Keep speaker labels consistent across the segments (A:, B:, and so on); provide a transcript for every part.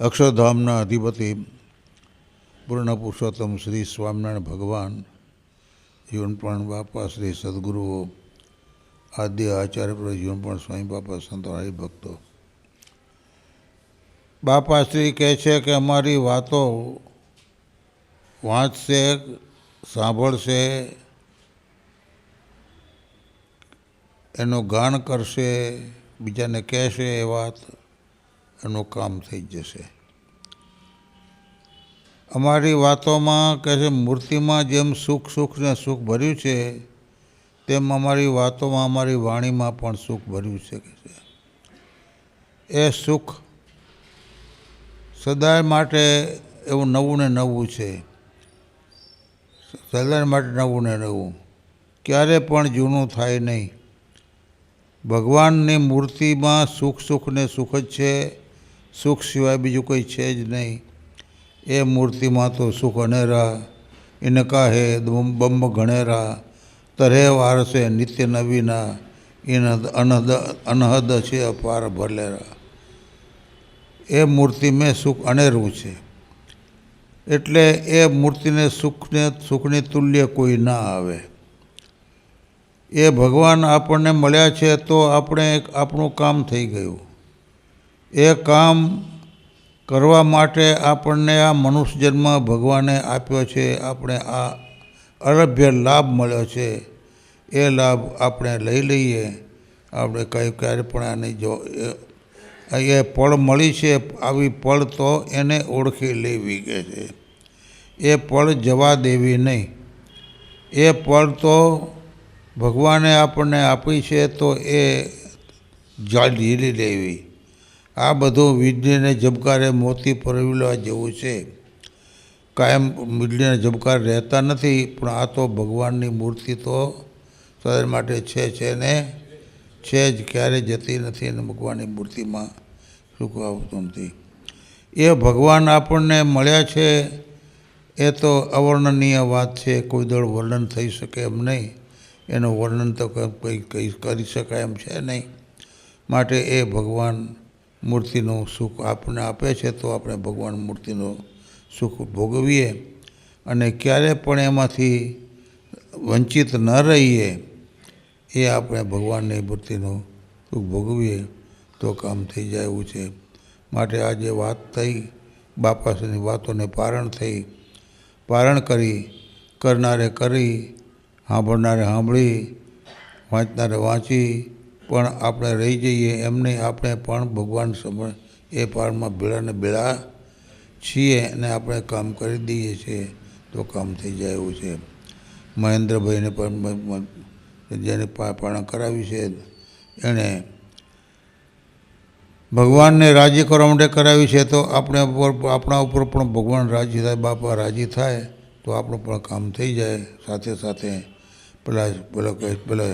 A: અક્ષરધામના અધિપતિ પૂર્ણ પુરુષોત્તમ શ્રી સ્વામિનારાયણ ભગવાન જીવનપણ બાપા શ્રી સદગુરુઓ, આદ્ય આચાર્ય પર જીવનપણ સ્વામી બાપા, સંતો હરિભક્તો બાપા શ્રી કહે છે કે અમારી વાતો વાંચશે, સાંભળશે, એનું ગાન કરશે, બીજાને કહેશે એ વાત. એનું કામ થઈ જશે. અમારી વાતોમાં કહે છે, મૂર્તિમાં જેમ સુખ સુખ ને સુખ ભર્યું છે, તેમ અમારી વાતોમાં અમારી વાણીમાં પણ સુખ ભર્યું છે કે છે. એ સુખ સદાય માટે એવું નવું ને નવું છે. સદાય માટે નવું ને નવું. ક્યારે પણ જૂનું થાય નહીં. ભગવાનની મૂર્તિમાં સુખ સુખ ને સુખ જ છે. સુખ સિવાય બીજું કોઈ છે જ નહીં. એ મૂર્તિમાં તો સુખ અનેરા ઇનકા હે બમ્બ ગણેરા તરે વારસે નિત્ય નવીના ઇનદ અનહદ અનહદ છે અપાર ભલેરા એ મૂર્તિ મેં સુખ અનેરું છે. એટલે એ મૂર્તિને સુખને, સુખની તુલ્ય કોઈ ના આવે. એ ભગવાન આપણને મળ્યા છે તો આપણે આપણું કામ થઈ ગયું. એ કામ કરવા માટે આપણને આ મનુષ્ય જન્મ ભગવાને આપ્યો છે. આપણે આ અલભ્ય લાભ મળ્યો છે. એ લાભ આપણે લઈ લઈએ. આપણે કંઈ ક્યારે પણ આની જો એ પળ મળી છે. આવી પળ તો એને ઓળખી લેવી કે છે. એ પળ જવા દેવી નહીં. એ પળ તો ભગવાને આપણને આપી છે તો એ જાળી લેવી. આ બધું વીજળીને ઝબકારે મોતી પરવેલવા જેવું છે. કાયમ વીજળીના ઝબકાર રહેતા નથી, પણ આ તો ભગવાનની મૂર્તિ તો સદા માટે છે છે ને, છે જ ક્યારે જતી નથી અને ભગવાનની મૂર્તિમાં સુખ આવતું નથી. એ ભગવાન આપણને મળ્યા છે, એ તો અવર્ણનીય વાત છે, કોઈ દળ વર્ણન થઈ શકે એમ નહીં, એનું વર્ણન તો કંઈ કંઈ કરી શકાય એમ છે નહીં. માટે એ ભગવાન મૂર્તિનું સુખ આપણને આપે છે, તો આપણે ભગવાન મૂર્તિનું સુખ ભોગવીએ અને ક્યારે પણ એમાંથી વંચિત ન રહીએ, એ આપણે ભગવાનની મૂર્તિનું સુખ ભોગવીએ, તો કામ થઈ જાય એવું છે. માટે આજે વાત થઈ બાપાશ્રીની વાતોને પારણ થઈ, પારણ કરી, કરનારે કરી, સાંભળનારે સાંભળી, વાંચનારે વાંચી પણ આપણે રહી જઈએ એમને આપણે પણ ભગવાન સમય એ પારમાં ભેળાને ભેળા છીએ અને આપણે કામ કરી દઈએ છીએ તો કામ થઈ જાય એવું છે. મહેન્દ્રભાઈને પણ જેને પારણા કરાવી છે એણે ભગવાનને રાજી કરવા માટે કરાવી છે તો આપણે ઉપર, આપણા ઉપર પણ ભગવાન રાજી થાય, બાપા રાજી થાય તો આપણું પણ કામ થઈ જાય સાથે સાથે. પેલા, પેલો પેલા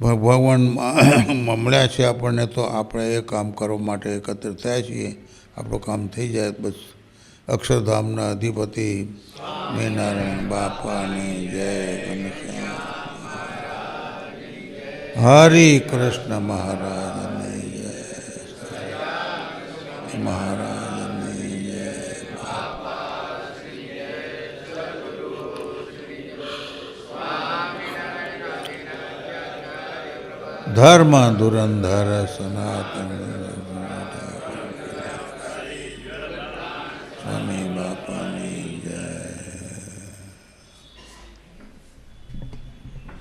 A: ભગવાન મળ્યા છે આપણને તો આપણે એ કામ કરવા માટે એકત્ર થયા છીએ. આપણું કામ થઈ જાય બસ. અક્ષરધામના અધિપતિ મેનારાયણ બાપાની જય ગણેશ હરે કૃષ્ણ મહારાજ જય. મહારાજની જય ધર્મ ધુરંધર સનાતન સ્વામી બાપાની